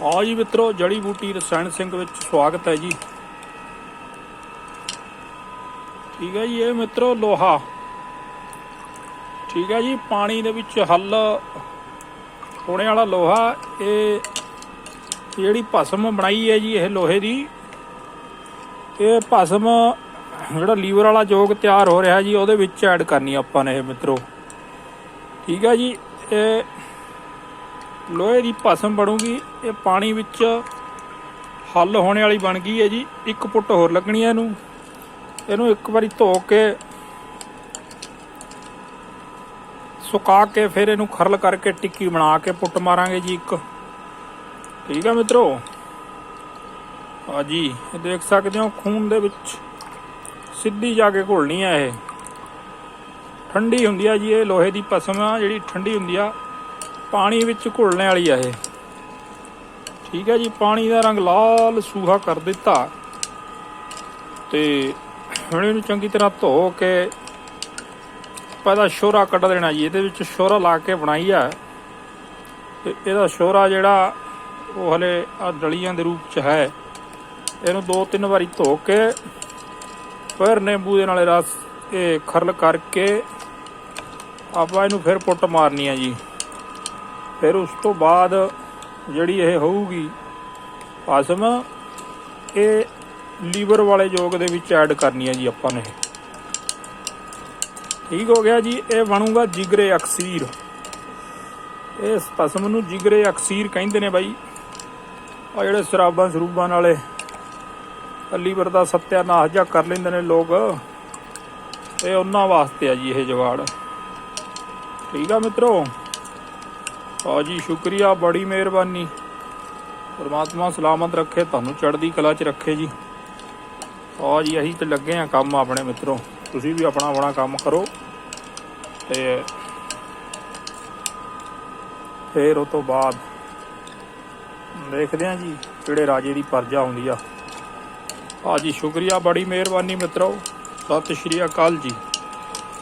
ਆ ਜੀ ਮਿੱਤਰੋ, ਜੜੀ ਬੂਟੀ ਰਸਾਇਣ ਸਿੰਘ ਵਿੱਚ ਸਵਾਗਤ ਹੈ ਜੀ। ਠੀਕ ਹੈ ਜੀ, ਇਹ ਮਿੱਤਰੋ ਲੋਹਾ। ਠੀਕ ਹੈ ਜੀ, ਪਾਣੀ ਦੇ ਵਿੱਚ ਹੱਲ ਹੋਣੇ ਵਾਲਾ ਲੋਹਾ, ਇਹ ਜਿਹੜੀ ਭਸਮ ਬਣਾਈ ਹੈ ਜੀ, ਇਹ ਲੋਹੇ ਦੀ। ਇਹ ਭਸਮ ਜਿਹੜਾ ਲੀਵਰ ਵਾਲਾ ਜੋਗ ਤਿਆਰ ਹੋ ਰਿਹਾ ਜੀ, ਉਹਦੇ ਵਿੱਚ ਐਡ ਕਰਨੀ ਆਪਾਂ ਨੇ ਇਹ ਮਿੱਤਰੋ। ਠੀਕ ਹੈ ਜੀ, ਇਹ ਲੋਹੇ ਦੀ ਭਸਮ ਬਣੂਗੀ, ਇਹ ਪਾਣੀ ਵਿੱਚ ਹੱਲ ਹੋਣੇ ਵਾਲੀ ਬਣ ਗਈ ਹੈ ਜੀ। ਇੱਕ ਪੁੱਟ ਹੋਰ ਲੱਗਣੀ ਹੈ ਇਹਨੂੰ। ਇਹਨੂੰ ਇੱਕ ਵਾਰੀ ਧੋ ਕੇ, ਸੁਕਾ ਕੇ ਫਿਰ ਇਹਨੂੰ ਖਰਲ ਕਰਕੇ ਟਿੱਕੀ ਬਣਾ ਕੇ ਪੁੱਟ ਮਾਰਾਂਗੇ ਜੀ ਇੱਕ। ਠੀਕ ਹੈ ਮਿੱਤਰੋ? ਆ ਜੀ ਇਹ ਦੇਖ ਸਕਦੇ ਹੋ, ਖੂਨ ਦੇ ਵਿੱਚ ਸਿੱਧੀ ਜਾ ਕੇ ਘੁਲਣੀ ਹੈ ਇਹ। ਠੰਡੀ ਹੁੰਦੀ ਆ ਜੀ, ਇਹ ਲੋਹੇ ਦੀ ਪਸਮ ਆ, ਜਿਹੜੀ ਠੰਡੀ ਹੁੰਦੀ ਆ। ਪਾਣੀ ਵਿੱਚ ਘੁਲਣੇ ਵਾਲੀ ਆ ਇਹ। ਠੀਕ ਹੈ ਜੀ, ਪਾਣੀ ਦਾ ਰੰਗ ਲਾਲ ਸੂਹਾ ਕਰ ਦਿੱਤਾ। ਤੇ ਹੁਣ ਇਹਨੂੰ ਚੰਗੀ ਤਰ੍ਹਾਂ ਧੋ ਕੇ ਪਹਿਲਾਂ ਸ਼ੋਰਾ ਕੱਢ ਦੇਣਾ ਜੀ। ਇਹਦੇ ਵਿੱਚ ਸ਼ੋਰਾ ਲਾ ਕੇ ਬਣਾਈ ਆ। ਤੇ ਇਹਦਾ ਸ਼ੋਰਾ ਜਿਹੜਾ ਉਹ ਹਲੇ ਆ ਡਲੀਆਂ ਦੇ ਰੂਪ ਚ ਹੈ। ਇਹਨੂੰ ਦੋ ਤਿੰਨ ਵਾਰੀ ਧੋ ਕੇ ਫਿਰ ਨਿੰਬੂ ਦੇ ਨਾਲੇ ਰਸ ਇਹ ਖਰਲ ਕਰਕੇ ਆਪਾਂ ਇਹਨੂੰ ਫਿਰ ਪੁੱਟ ਮਾਰਨੀ ਆ ਜੀ। ਫਿਰ ਉਸ ਤੋਂ ਬਾਅਦ ਜਿਹੜੀ ਇਹ ਹੋਊਗੀ ਭਸਮ, ਇਹ ਲੀਵਰ ਵਾਲੇ ਯੋਗ ਦੇ ਵਿੱਚ ਐਡ ਕਰਨੀ ਹੈ ਜੀ ਆਪਾਂ ਨੇ ਠੀਕ ਹੋ ਗਿਆ ਜੀ, ਇਹ ਬਣੂਗਾ ਜਿਗਰੇ ਅਕਸੀਰ। ਇਸ ਭਸਮ ਨੂੰ ਜਿਗਰੇ ਅਕਸੀਰ ਕਹਿੰਦੇ ਨੇ ਬਾਈ। ਆ ਜਿਹੜੇ ਸ਼ਰਾਬਾਂ ਸਰੂਬਾਂ ਨਾਲੇ ਲੀਵਰ ਦਾ ਸਤਿਆਨਾਸ਼ ਜਾਂ ਕਰ ਲੈਂਦੇ ਨੇ ਲੋਕ। ਇਹ ਉਹਨਾਂ ਵਾਸਤੇ ਆ ਜੀ ਇਹ ਜਵਾੜ ਠੀਕ ਆ ਮਿੱਤਰੋ? ਆ ਜੀ, ਸ਼ੁਕਰੀਆ, ਬੜੀ ਮਿਹਰਬਾਨੀ। ਪਰਮਾਤਮਾ ਸਲਾਮਤ ਰੱਖੇ, ਤੁਹਾਨੂੰ ਚੜ੍ਹਦੀ ਕਲਾ 'ਚ ਰੱਖੇ ਜੀ। ਆ ਜੀ, ਅਸੀਂ ਤੇ ਲੱਗੇ ਆ ਕੰਮ ਆਪਣੇ ਮਿੱਤਰੋ। ਤੁਸੀਂ ਵੀ ਆਪਣਾ ਆਪਣਾ ਕੰਮ ਕਰੋ ਤੇ ਫੇਰ ਉਹ ਤੋਂ ਬਾਅਦ ਦੇਖਦੇ ਆ ਜੀ, ਕਿਹੜੇ ਰਾਜੇ ਦੀ ਪਰਜਾ ਹੁੰਦੀ ਆ। ਆ ਜੀ, ਸ਼ੁਕਰੀਆ, ਬੜੀ ਮਿਹਰਬਾਨੀ ਮਿੱਤਰੋ। ਸਤਿ ਸ਼੍ਰੀ ਅਕਾਲ ਜੀ।